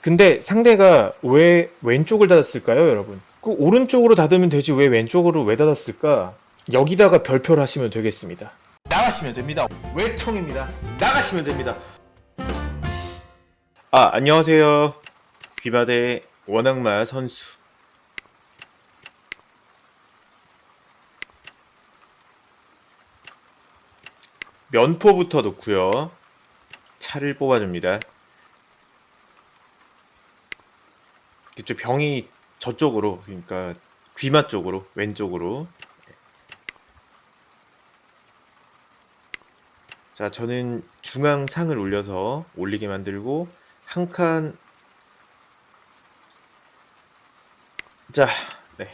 근데 상대가 왜 왼쪽을 닫았을까요, 여러분? 그 오른쪽으로 닫으면 되지 왜 왼쪽으로 왜 닫았을까? 여기다가 별표를 하시면 되겠습니다. 나가시면 됩니다. 외통입니다. 나가시면 됩니다. 아, 안녕하세요. 귀바대 원악마 선수. 면포부터 놓고요. 차를 뽑아줍니다. 그쪽 병이 저쪽으로 그러니까 귀마 쪽으로 왼쪽으로 자 저는 중앙 상을 올려서 올리게 만들고 한 칸 자, 네.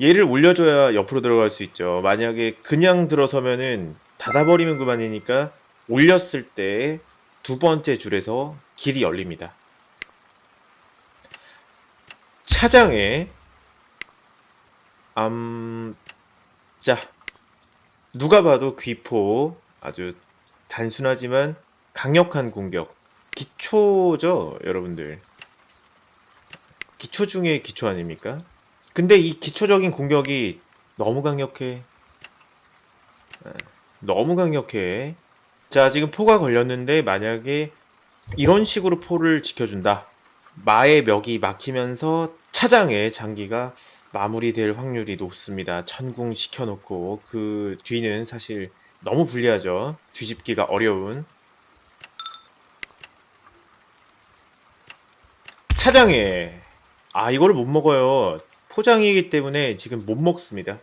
얘를 올려줘야 옆으로 들어갈 수 있죠. 만약에 그냥 들어서면은 닫아버리면 그만이니까 올렸을 때 두 번째 줄에서 길이 열립니다. 차장에 암, 자, 누가 봐도 귀포 아주 단순하지만 강력한 공격. 기초죠, 여러분들. 기초 중에 기초 아닙니까? 근데 이 기초적인 공격이 너무 강력해. 아, 너무 강력해. 자, 지금 포가 걸렸는데 만약에 이런 식으로 포를 지켜준다. 마의 멱이 막히면서 차장의 장기가 마무리될 확률이 높습니다. 천궁 시켜놓고 그 뒤는 사실 너무 불리하죠. 뒤집기가 어려운. 차장에 아 이거를 못 먹어요. 포장이기 때문에 지금 못 먹습니다.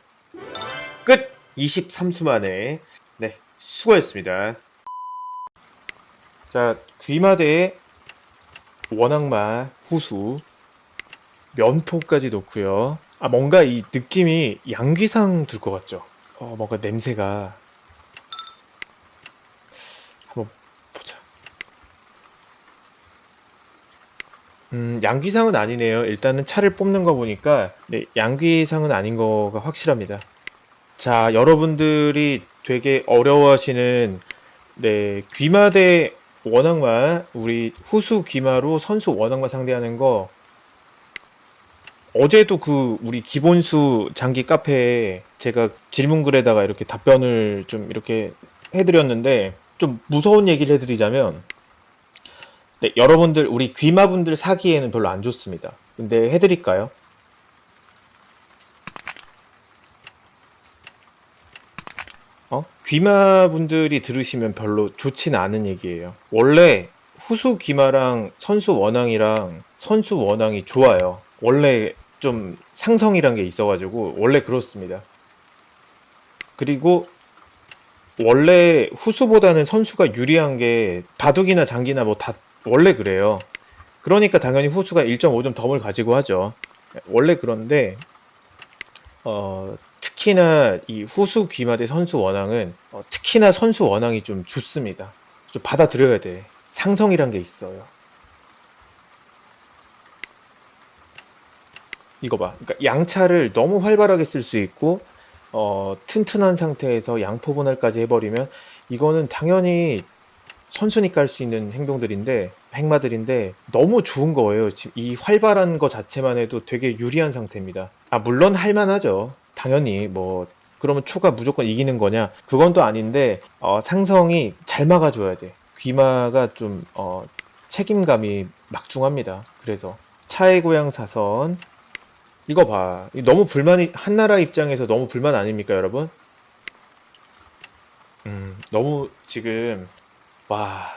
끝! 23수 만에 네 수고했습니다. 자 귀마대 에 원악마 후수 면포까지 놓고요. 아 뭔가 이 느낌이 양귀상 둘 것 같죠? 어 뭔가 냄새가 한번 보자. 음 양귀상은 아니네요. 일단은 차를 뽑는 거 보니까 네 양귀상은 아닌 거가 확실합니다. 자 여러분들이 되게 어려워하시는 네 귀마대 원악마 우리 후수 귀마로 선수 원악마 상대하는 거 어제도 그 우리 기본수 장기 카페에 제가 질문글에다가 이렇게 답변을 좀 이렇게 해드렸는데 좀 무서운 얘기를 해드리자면 네, 여러분들 우리 귀마분들 사기에는 별로 안 좋습니다. 근데 해드릴까요? 어? 귀마분들이 들으시면 별로 좋지는 않은 얘기예요. 원래 후수 귀마랑 선수 원앙이랑 선수 원앙이 좋아요. 원래 좀 상성이란 게 있어가지고 원래 그렇습니다. 그리고 원래 후수보다는 선수가 유리한 게 바둑이나 장기나 뭐 다 원래 그래요. 그러니까 당연히 후수가 1.5점 덤을 가지고 하죠. 원래 그런데 어, 특히나 이 후수 귀마대 선수 원앙은 어, 특히나 선수 원앙이 좀 좋습니다. 좀 받아들여야 돼. 상성이란 게 있어요. 이거 봐. 그러니까 양차를 너무 활발하게 쓸 수 있고 어, 튼튼한 상태에서 양포 분할까지 해버리면 이거는 당연히 선순위 깔수 있는 행동들인데 행마들인데 너무 좋은 거예요. 지금 이 활발한 거 자체만 해도 되게 유리한 상태입니다. 아 물론 할만하죠. 당연히 뭐 그러면 초가 무조건 이기는 거냐? 그건 또 아닌데 어, 상성이 잘 막아줘야 돼. 귀마가 좀 어, 책임감이 막중합니다. 그래서 차의 고향 사선 이거 봐. 이 너무 불만이 한나라 입장에서 너무 불만 아닙니까, 여러분? 음, 너무 지금 와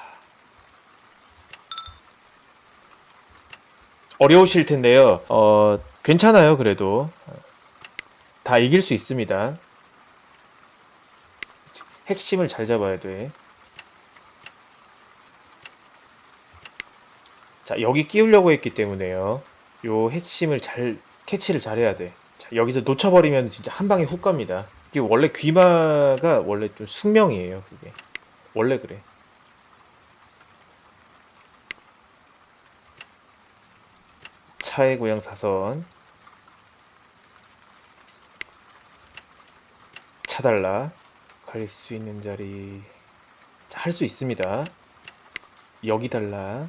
어려우실 텐데요. 어, 괜찮아요, 그래도 다 이길 수 있습니다. 핵심을 잘 잡아야 돼. 자, 여기 끼우려고 했기 때문에요. 요 핵심을 잘 캐치를 잘 해야 돼. 자, 여기서 놓쳐버리면 진짜 한 방에 훅 갑니다. 이게 원래 귀마가 원래 좀 숙명이에요. 그게 원래 그래. 차의 고향 사선 차달라 갈수 있는 자리 할 수 있습니다. 여기 달라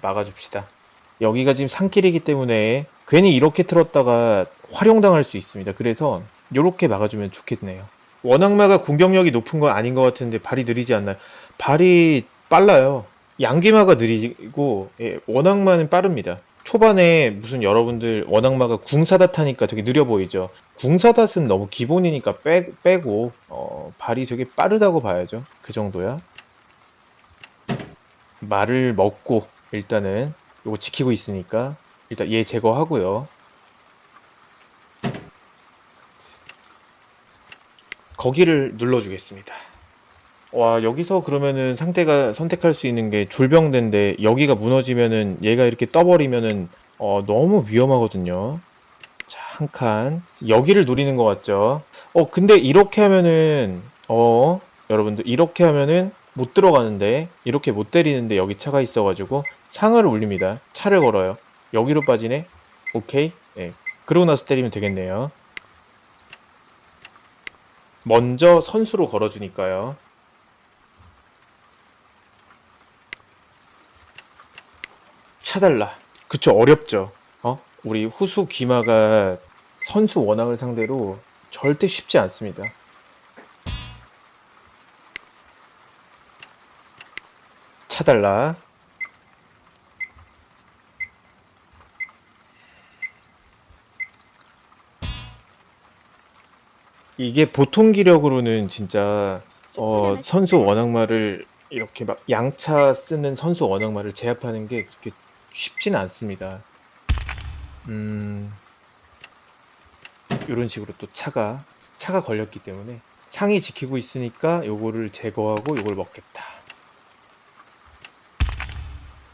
막아줍시다. 여기가 지금 산길이기 때문에 괜히 이렇게 틀었다가 활용당할 수 있습니다. 그래서 이렇게 막아주면 좋겠네요. 원악마가 공격력이 높은 건 아닌 것 같은데 발이 느리지 않나요? 발이 빨라요. 양기마가 느리고 예, 원악마는 빠릅니다. 초반에 무슨 여러분들 원악마가 궁사닷 하니까 되게 느려 보이죠. 궁사닷은 너무 기본이니까 빼, 빼고 어, 발이 되게 빠르다고 봐야죠. 그 정도야. 말을 먹고 일단은 요거 지키고 있으니까 일단 얘 제거하고요. 거기를 눌러주겠습니다. 와 여기서 그러면은 상대가 선택할 수 있는 게 졸병대인데 여기가 무너지면은 얘가 이렇게 떠버리면은 어, 너무 위험하거든요. 자, 한 칸. 여기를 노리는 것 같죠? 어, 근데 이렇게 하면은, 어, 여러분들, 이렇게 하면은 못 들어가는데, 이렇게 못 때리는데 여기 차가 있어가지고 상을 올립니다. 차를 걸어요. 여기로 빠지네? 오케이? 네. 그러고 나서 때리면 되겠네요. 먼저 선수로 걸어주니까요. 차달라. 그쵸, 어렵죠. 어? 우리 후수 귀마가 선수 원앙을 상대로 절대 쉽지 않습니다. 차달라. 이게 보통 기력으로는 진짜 어, 선수 원악마를 이렇게 막 양차 쓰는 선수 원악마를 제압하는 게 그렇게 쉽지는 않습니다. 음, 이런 식으로 또 차가 차가 걸렸기 때문에 상이 지키고 있으니까 요거를 제거하고 요걸 먹겠다.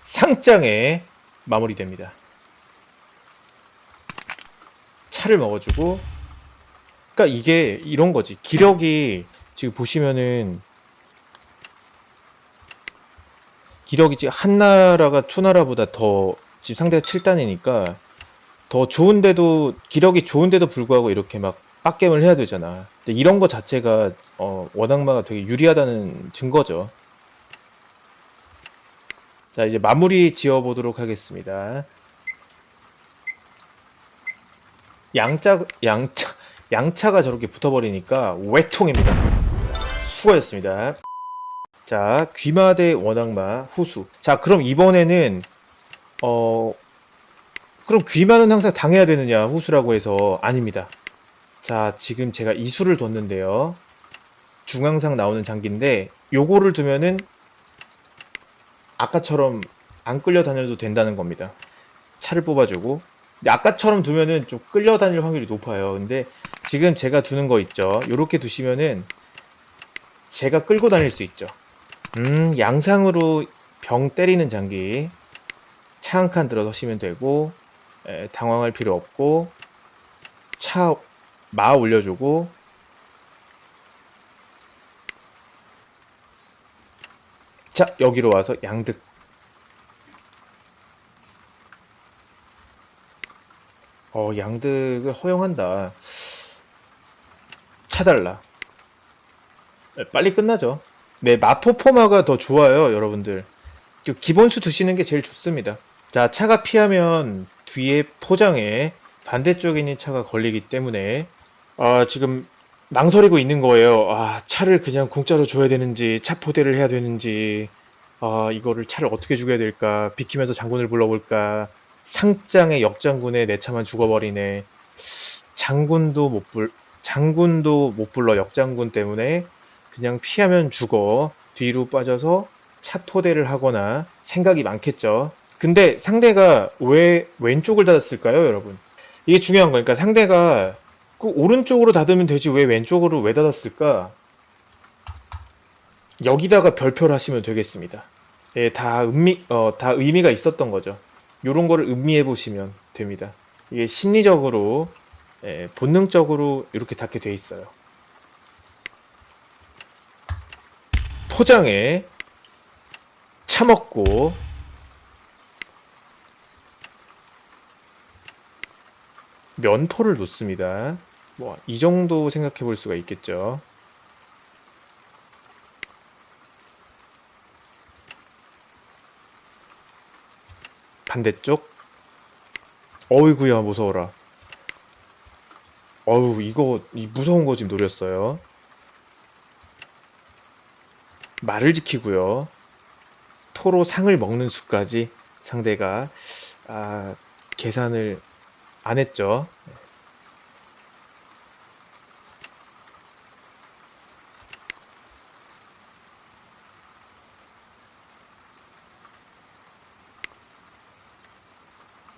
상장에 마무리됩니다. 차를 먹어주고 그러니까 이게 이런 거지. 기력이 지금 보시면은 기력이 지금 한 나라가 투 나라보다 더 지금 상대가 7단이니까 더 좋은데도 기력이 좋은데도 불구하고 이렇게 막 빡겜을 해야 되잖아. 근데 이런 거 자체가 어, 원악마가 되게 유리하다는 증거죠. 자 이제 마무리 지어 보도록 하겠습니다. 양자 양차 양차가 저렇게 붙어버리니까 외통입니다. 수고하셨습니다. 자, 귀마 대 원악마 후수. 자, 그럼 이번에는 어 그럼 귀마는 항상 당해야 되느냐 후수라고 해서 아닙니다. 자, 지금 제가 이수를 뒀는데요. 중앙상 나오는 장기인데 요거를 두면은 아까처럼 안 끌려다녀도 된다는 겁니다. 차를 뽑아주고 아까처럼 두면은 좀 끌려다닐 확률이 높아요. 근데 지금 제가 두는 거 있죠. 요렇게 두시면은 제가 끌고 다닐 수 있죠. 음, 양상으로 병 때리는 장기. 차한칸 들어서시면 되고 에, 당황할 필요 없고 차 마 올려주고 자 여기로 와서 양득. 어 양득을 허용한다. 차달라. 네, 빨리 끝나죠 네 마포포마가 더 좋아요 여러분들. 그 기본수 두시는 게 제일 좋습니다. 자 차가 피하면 뒤에 포장에 반대쪽에 있는 차가 걸리기 때문에 아 지금 망설이고 있는 거예요. 아 차를 그냥 공짜로 줘야 되는지 차 포대를 해야 되는지 아 이거를 차를 어떻게 죽여야 될까 비키면서 장군을 불러볼까 상장의 역장군에 내 차만 죽어버리네. 장군도 못 불, 장군도 못 불러 역장군 때문에 그냥 피하면 죽어 뒤로 빠져서 차 포대를 하거나 생각이 많겠죠. 근데 상대가 왜 왼쪽을 닫았을까요, 여러분? 이게 중요한 거니까 상대가 그 오른쪽으로 닫으면 되지 왜 왼쪽으로 왜 닫았을까? 여기다가 별표를 하시면 되겠습니다. 예, 다 의미 어, 다 의미가 있었던 거죠. 요런 거를 음미해 보시면 됩니다. 이게 심리적으로 예, 본능적으로 이렇게 닿게 돼 있어요. 포장에 차먹고 면포를 놓습니다. 뭐 이 정도 생각해 볼 수가 있겠죠. 반대쪽. 어이구야 무서워라. 어우 이거 이 무서운 거 지금 노렸어요. 말을 지키고요. 토로 상을 먹는 수까지 상대가 아, 계산을 안 했죠.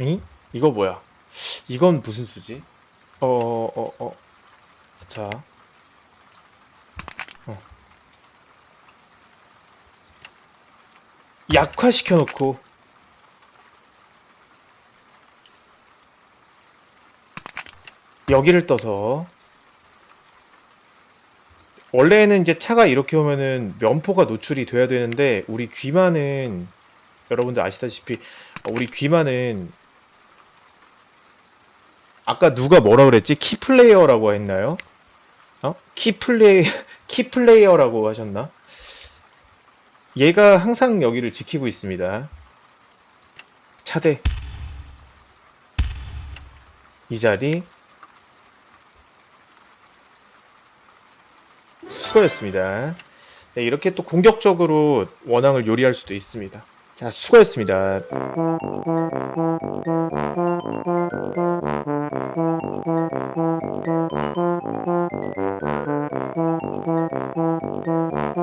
응? 이거 뭐야? 이건 무슨 수지? 어, 어, 어. 자. 약화시켜 놓고 여기를 떠서 원래는 이제 차가 이렇게 오면은 면포가 노출이 돼야 되는데 우리 귀만은 여러분들 아시다시피 우리 귀만은 아까 누가 뭐라 그랬지? 키플레이어라고 했나요? 어? 키플레이 키플레이어라고 하셨나? 얘가 항상 여기를 지키고 있습니다. 차대 이 자리 수고였습니다. 네, 이렇게 또 공격적으로 원앙을 요리할 수도 있습니다. 자, 수고했습니다.